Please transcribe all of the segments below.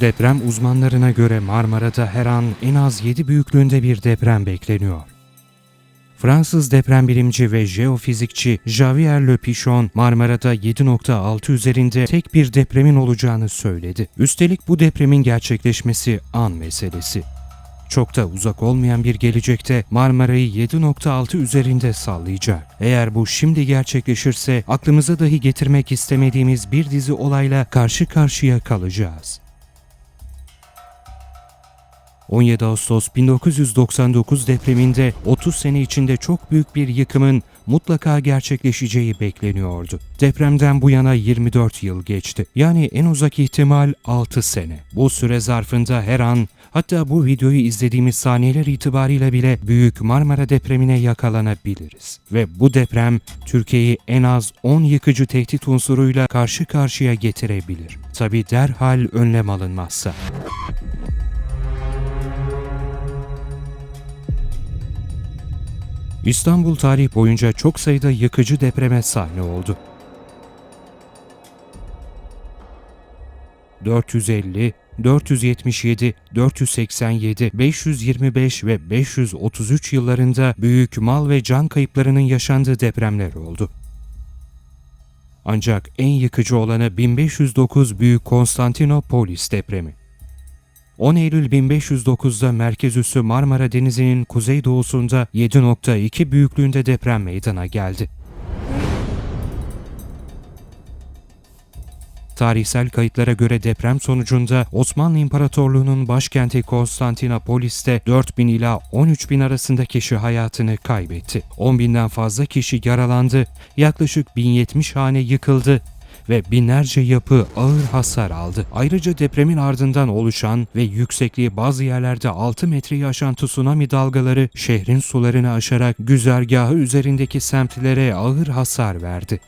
Deprem uzmanlarına göre Marmara'da her an en az 7 büyüklüğünde bir deprem bekleniyor. Fransız deprem bilimci ve jeofizikçi Javier Le Pichon, Marmara'da 7.6 üzerinde tek bir depremin olacağını söyledi. Üstelik bu depremin gerçekleşmesi an meselesi. Çok da uzak olmayan bir gelecekte Marmara'yı 7.6 üzerinde sallayacak. Eğer bu şimdi gerçekleşirse aklımıza dahi getirmek istemediğimiz bir dizi olayla karşı karşıya kalacağız. 17 Ağustos 1999 depreminde 30 sene içinde çok büyük bir yıkımın mutlaka gerçekleşeceği bekleniyordu. Depremden bu yana 24 yıl geçti. Yani en uzak ihtimal 6 sene. Bu süre zarfında her an hatta bu videoyu izlediğimiz saniyeler itibariyle bile Büyük Marmara depremine yakalanabiliriz. Ve bu deprem Türkiye'yi en az 10 yıkıcı tehdit unsuruyla karşı karşıya getirebilir. Tabi derhal önlem alınmazsa. İstanbul tarih boyunca çok sayıda yıkıcı depreme sahne oldu. 450, 477, 487, 525 ve 533 yıllarında büyük mal ve can kayıplarının yaşandığı depremler oldu. Ancak en yıkıcı olanı 1509 Büyük Konstantinopolis depremi. 10 Eylül 1509'da merkez üssü Marmara Denizi'nin kuzeydoğusunda 7.2 büyüklüğünde deprem meydana geldi. Tarihsel kayıtlara göre deprem sonucunda Osmanlı İmparatorluğu'nun başkenti Konstantinopolis'te 4000 ila 13 bin arasında kişi hayatını kaybetti. 10 binden fazla kişi yaralandı, yaklaşık 1070 hane yıkıldı ve binlerce yapı ağır hasar aldı. Ayrıca depremin ardından oluşan ve yüksekliği bazı yerlerde 6 metreyi aşan tsunami dalgaları şehrin sularını aşarak güzergahı üzerindeki semtlere ağır hasar verdi.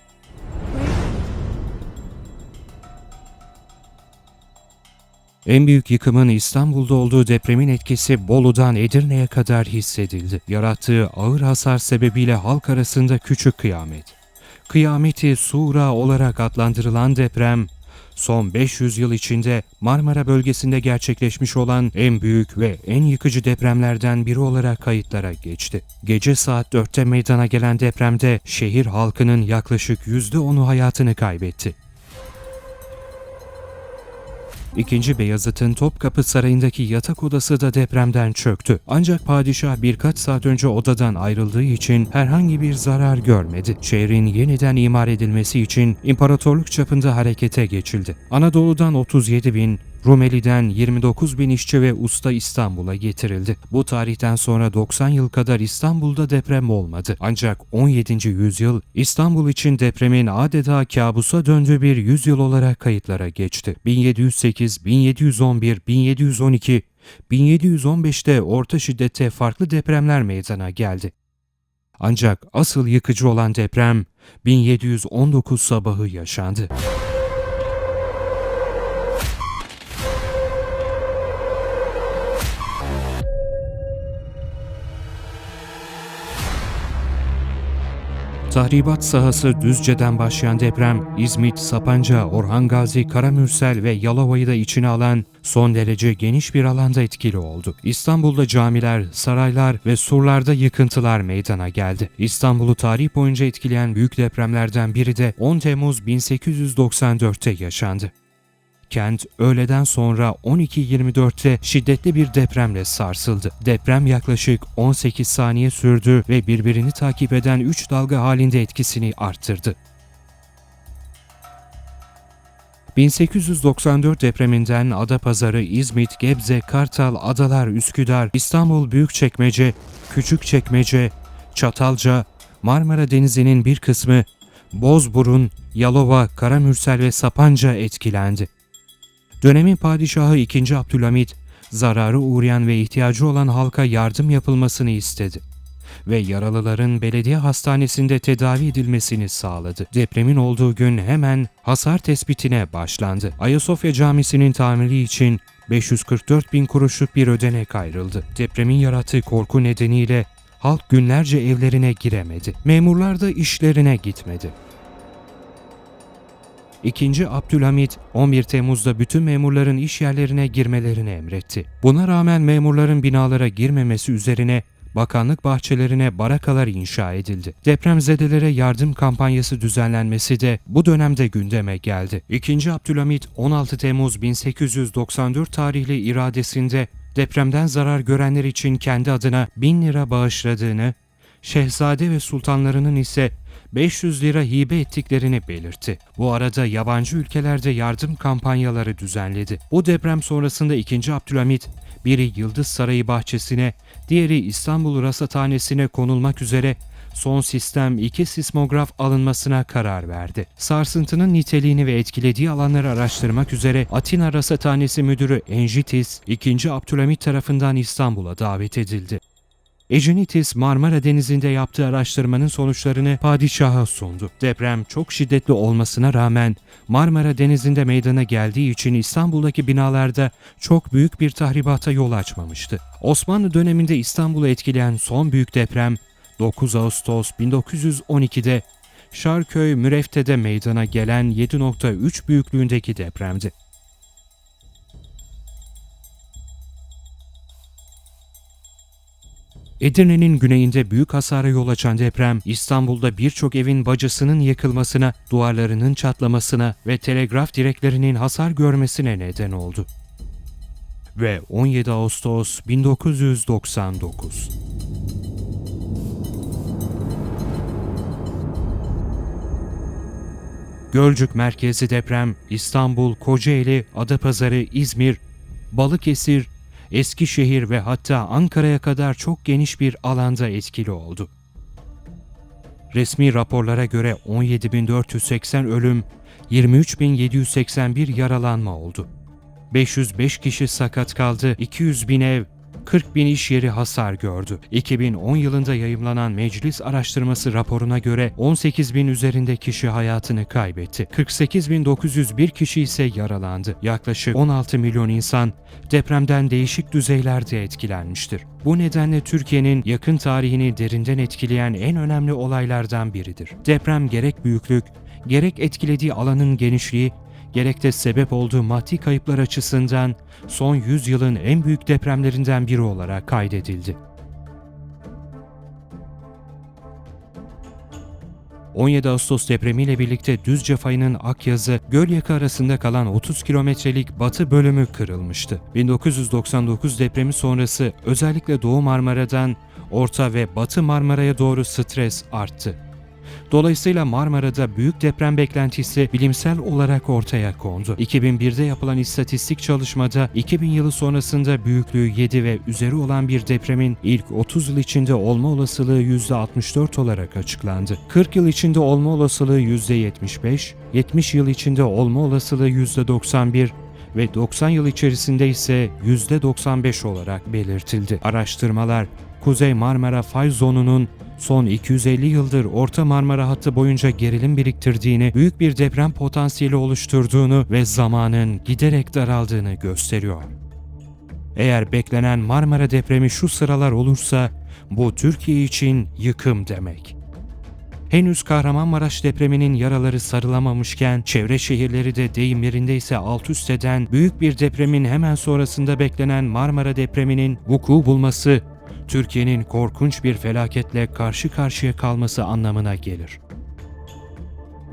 En büyük yıkımın İstanbul'da olduğu depremin etkisi Bolu'dan Edirne'ye kadar hissedildi. Yarattığı ağır hasar sebebiyle halk arasında küçük kıyamet. Kıyameti Sura olarak adlandırılan deprem, son 500 yıl içinde Marmara bölgesinde gerçekleşmiş olan en büyük ve en yıkıcı depremlerden biri olarak kayıtlara geçti. Gece saat 4'te meydana gelen depremde şehir halkının yaklaşık %10'u hayatını kaybetti. İkinci Beyazıt'ın Topkapı Sarayı'ndaki yatak odası da depremden çöktü. Ancak padişah birkaç saat önce odadan ayrıldığı için herhangi bir zarar görmedi. Şehrin yeniden imar edilmesi için imparatorluk çapında harekete geçildi. Anadolu'dan 37 bin, Rumeli'den 29 bin işçi ve usta İstanbul'a getirildi. Bu tarihten sonra 90 yıl kadar İstanbul'da deprem olmadı. Ancak 17. yüzyıl İstanbul için depremin adeta kabusa döndüğü bir yüzyıl olarak kayıtlara geçti. 1708, 1711, 1712, 1715'te orta şiddette farklı depremler meydana geldi. Ancak asıl yıkıcı olan deprem 1719 sabahı yaşandı. Tahribat sahası Düzce'den başlayan deprem, İzmit, Sapanca, Orhan Gazi, Karamürsel ve Yalova'yı da içine alan son derece geniş bir alanda etkili oldu. İstanbul'da camiler, saraylar ve surlarda yıkıntılar meydana geldi. İstanbul'u tarih boyunca etkileyen büyük depremlerden biri de 10 Temmuz 1894'te yaşandı. Kent öğleden sonra 12.24'te şiddetli bir depremle sarsıldı. Deprem yaklaşık 18 saniye sürdü ve birbirini takip eden 3 dalga halinde etkisini arttırdı. 1894 depreminden Adapazarı, İzmit, Gebze, Kartal, Adalar, Üsküdar, İstanbul Büyükçekmece, Küçükçekmece, Çatalca, Marmara Denizi'nin bir kısmı, Bozburun, Yalova, Karamürsel ve Sapanca etkilendi. Dönemin padişahı 2. Abdülhamit, zararı uğrayan ve ihtiyacı olan halka yardım yapılmasını istedi ve yaralıların belediye hastanesinde tedavi edilmesini sağladı. Depremin olduğu gün hemen hasar tespitine başlandı. Ayasofya Camisi'nin tamiri için 544 bin kuruşluk bir ödenek ayrıldı. Depremin yarattığı korku nedeniyle halk günlerce evlerine giremedi. Memurlar da işlerine gitmedi. II. Abdülhamit 11 Temmuz'da bütün memurların iş yerlerine girmelerini emretti. Buna rağmen memurların binalara girmemesi üzerine bakanlık bahçelerine barakalar inşa edildi. Depremzedelere yardım kampanyası düzenlenmesi de bu dönemde gündeme geldi. İkinci Abdülhamit 16 Temmuz 1894 tarihli iradesinde depremden zarar görenler için kendi adına 1000 lira bağışladığını, şehzade ve sultanlarının ise 500 lira hibe ettiklerini belirtti. Bu arada yabancı ülkelerde yardım kampanyaları düzenledi. Bu deprem sonrasında 2. Abdülhamit, biri Yıldız Sarayı bahçesine, diğeri İstanbul Rasathanesi'ne konulmak üzere son sistem 2 sismograf alınmasına karar verdi. Sarsıntının niteliğini ve etkilediği alanları araştırmak üzere Atina Rasathanesi Müdürü Enjitis, 2. Abdülhamit tarafından İstanbul'a davet edildi. Ejenitis Marmara Denizi'nde yaptığı araştırmanın sonuçlarını padişaha sundu. Deprem çok şiddetli olmasına rağmen Marmara Denizi'nde meydana geldiği için İstanbul'daki binalarda çok büyük bir tahribata yol açmamıştı. Osmanlı döneminde İstanbul'u etkileyen son büyük deprem 9 Ağustos 1912'de Şarköy Mürefte'de meydana gelen 7.3 büyüklüğündeki depremdi. Edirne'nin güneyinde büyük hasara yol açan deprem, İstanbul'da birçok evin bacasının yıkılmasına, duvarlarının çatlamasına ve telegraf direklerinin hasar görmesine neden oldu. Ve 17 Ağustos 1999 Gölcük merkezli deprem İstanbul, Kocaeli, Adapazarı, İzmir, Balıkesir, Eskişehir ve hatta Ankara'ya kadar çok geniş bir alanda etkili oldu. Resmi raporlara göre 17.480 ölüm, 23.781 yaralanma oldu. 505 kişi sakat kaldı, 200 bin ev, 40 bin iş yeri hasar gördü. 2010 yılında yayımlanan meclis araştırması raporuna göre 18 bin üzerinde kişi hayatını kaybetti. 48.901 kişi ise yaralandı. Yaklaşık 16 milyon insan depremden değişik düzeylerde etkilenmiştir. Bu nedenle Türkiye'nin yakın tarihini derinden etkileyen en önemli olaylardan biridir. Deprem gerek büyüklük, gerek etkilediği alanın genişliği gerek de sebep olduğu maddi kayıplar açısından son 100 yılın en büyük depremlerinden biri olarak kaydedildi. 17 Ağustos depremiyle birlikte Düzce fayının Akyazı, Gölyaka arasında kalan 30 kilometrelik batı bölümü kırılmıştı. 1999 depremi sonrası özellikle Doğu Marmara'dan Orta ve Batı Marmara'ya doğru stres arttı. Dolayısıyla Marmara'da büyük deprem beklentisi bilimsel olarak ortaya kondu. 2001'de yapılan istatistik çalışmada 2000 yılı sonrasında büyüklüğü 7 ve üzeri olan bir depremin ilk 30 yıl içinde olma olasılığı %64 olarak açıklandı. 40 yıl içinde olma olasılığı %75, 70 yıl içinde olma olasılığı %91 ve 90 yıl içerisinde ise %95 olarak belirtildi. Araştırmalar Kuzey Marmara fay zonunun son 250 yıldır Orta Marmara hattı boyunca gerilim biriktirdiğini, büyük bir deprem potansiyeli oluşturduğunu ve zamanın giderek daraldığını gösteriyor. Eğer beklenen Marmara depremi şu sıralar olursa bu Türkiye için yıkım demek. Henüz Kahramanmaraş depreminin yaraları sarılamamışken çevre şehirleri de deyim yerindeyse alt üst eden büyük bir depremin hemen sonrasında beklenen Marmara depreminin vuku bulması Türkiye'nin korkunç bir felaketle karşı karşıya kalması anlamına gelir.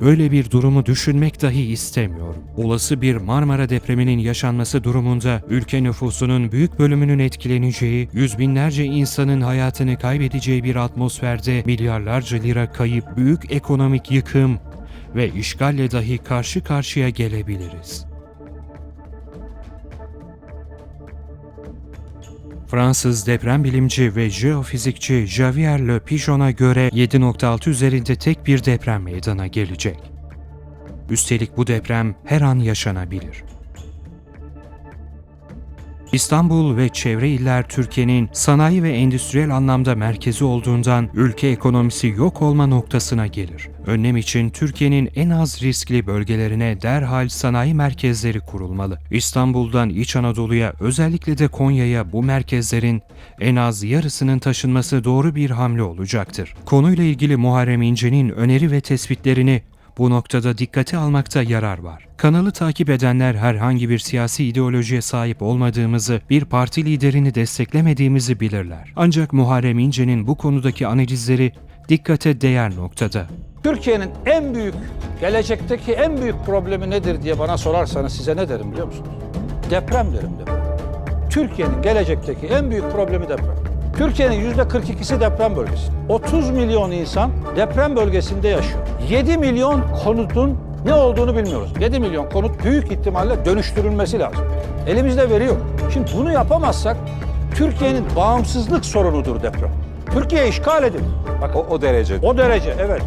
Böyle bir durumu düşünmek dahi istemiyorum. Olası bir Marmara depreminin yaşanması durumunda ülke nüfusunun büyük bölümünün etkileneceği, yüz binlerce insanın hayatını kaybedeceği bir atmosferde milyarlarca lira kayıp, büyük ekonomik yıkım ve işgalle dahi karşı karşıya gelebiliriz. Fransız deprem bilimci ve jeofizikçi Javier Le Pigeon'a göre 7.6 üzerinde tek bir deprem meydana gelecek. Üstelik bu deprem her an yaşanabilir. İstanbul ve çevre iller Türkiye'nin sanayi ve endüstriyel anlamda merkezi olduğundan ülke ekonomisi yok olma noktasına gelir. Önlem için Türkiye'nin en az riskli bölgelerine derhal sanayi merkezleri kurulmalı. İstanbul'dan İç Anadolu'ya özellikle de Konya'ya bu merkezlerin en az yarısının taşınması doğru bir hamle olacaktır. Konuyla ilgili Muharrem İnce'nin öneri ve tespitlerini Bu noktada dikkate almakta yarar var. Kanalı takip edenler herhangi bir siyasi ideolojiye sahip olmadığımızı, bir parti liderini desteklemediğimizi bilirler. Ancak Muharrem İnce'nin bu konudaki analizleri dikkate değer noktada. Türkiye'nin en büyük, gelecekteki en büyük problemi nedir diye bana sorarsanız size ne derim biliyor musunuz? Deprem derim deprem. Türkiye'nin gelecekteki en büyük problemi deprem. Türkiye'nin yüzde 42'si deprem bölgesi. 30 milyon insan deprem bölgesinde yaşıyor. 7 milyon konutun ne olduğunu bilmiyoruz. 7 milyon konut büyük ihtimalle dönüştürülmesi lazım. Elimizde veri yok. Şimdi bunu yapamazsak Türkiye'nin bağımsızlık sorunudur deprem. Türkiye işgal edilir. Bakın, O, o derece. o derece evet.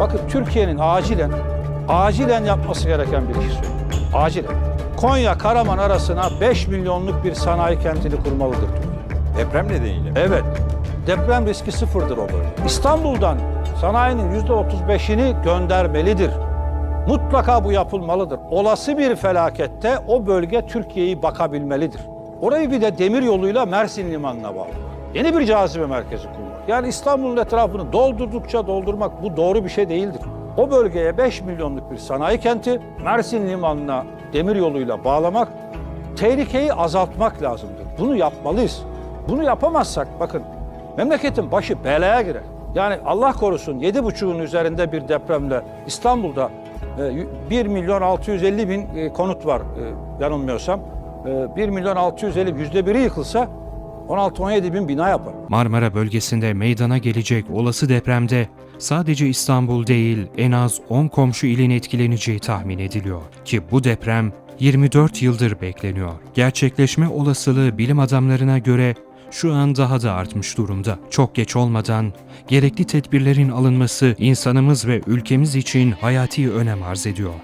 Bakın Türkiye'nin acilen, acilen yapması gereken bir iş söyleyeyim. Acilen. Konya Karaman arasına 5 milyonluk bir sanayi kentini kurmalıdır Türkiye. Deprem nedeniyle. mi? Evet. Deprem riski sıfırdır o bölge. İstanbul'dan sanayinin yüzde 35'ini göndermelidir. Mutlaka bu yapılmalıdır. Olası bir felakette o bölge Türkiye'yi bakabilmelidir. Orayı bir de demir yoluyla Mersin Limanı'na bağlı. Yeni bir cazibe merkezi kurmak. Yani İstanbul'un etrafını doldurdukça doldurmak bu doğru bir şey değildir. O bölgeye 5 milyonluk bir sanayi kenti Mersin Limanı'na demir yoluyla bağlamak tehlikeyi azaltmak lazımdır. Bunu yapmalıyız. Bunu yapamazsak bakın memleketin başı belaya girer. Yani Allah korusun yedi buçuğun üzerinde bir depremle İstanbul'da e, 1 milyon 650 bin e, konut var e, yanılmıyorsam. E, 1 milyon 650 yüzde biri yıkılsa 16-17 bin bina yapar. Marmara bölgesinde meydana gelecek olası depremde sadece İstanbul değil en az 10 komşu ilin etkileneceği tahmin ediliyor ki bu deprem 24 yıldır bekleniyor. Gerçekleşme olasılığı bilim adamlarına göre şu an daha da artmış durumda. Çok geç olmadan gerekli tedbirlerin alınması insanımız ve ülkemiz için hayati önem arz ediyor.